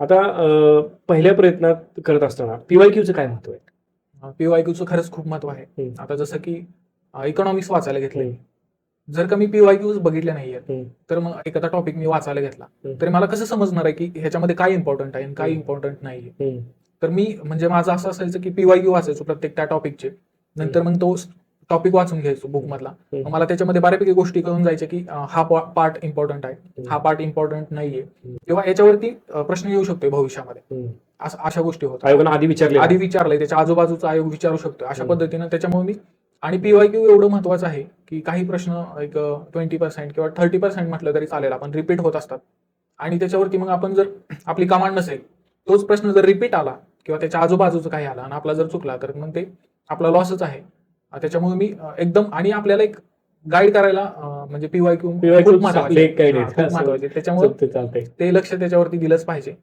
आता पहिल्या प्रयत्नात करत असताना पीवायक्यूचं काय महत्त्व आहे पीवायक्यूचं खरंच खूप महत्त्व आहे. आता जसं की इकॉनॉमिक्स वाचायला हम्म. जर का मी पीवायक्यूज बघितले नाहीये. तर मग एखादा टॉपिक मी वाचायला घेतला. तरी मला कसं समजणार आहे की ह्याच्यामध्ये काय इम्पॉर्टंट आहे आणि काय. इम्पॉर्टंट नाहीये. तर मी म्हणजे माझं असं असायचं की पीवायक्यू वाचायचो प्रत्येक त्या टॉपिकचे नंतर मग तो टॉपिक वाचून घ्यायचो बुक मधला. मला त्याच्यामध्ये बऱ्यापैकी गोष्टी कळून जायच्या की हा पार्ट इम्पॉर्टंट आहे. हा पार्ट इम्पॉर्टंट नाहीये. किंवा याच्यावरती प्रश्न येऊ शकतोय भविष्यामध्ये. अशा गोष्टी होतात. आयोगानं आधी विचारले आधी विचारलंय. त्याच्या आजूबाजूचा आयोग विचारू शकतो अशा. पद्धतीनं त्याच्यामुळे मी आणि पीवायक्यू एवढं महत्वाचं आहे की काही प्रश्न एक ट्वेंटी पर्सेंट किंवा थर्टी पर्सेंट म्हटलं तरी चालेल. आपण रिपीट होत असतात. आणि त्याच्यावरती मग आपण जर आपली कमांड नसेल तोच प्रश्न जर रिपीट आला किंवा त्याच्या आजूबाजूचं काही आला आणि आपला जर चुकला तर मग ते आपला लॉसच आहे. त्याच्यामुळे मी एकदम आणि आपल्याला एक गाईड करायला म्हणजे खूप महत्त्वाचे खूप महत्त्वाचे त्याच्यामुळे ते लक्ष त्याच्यावरती दिलंच पाहिजे.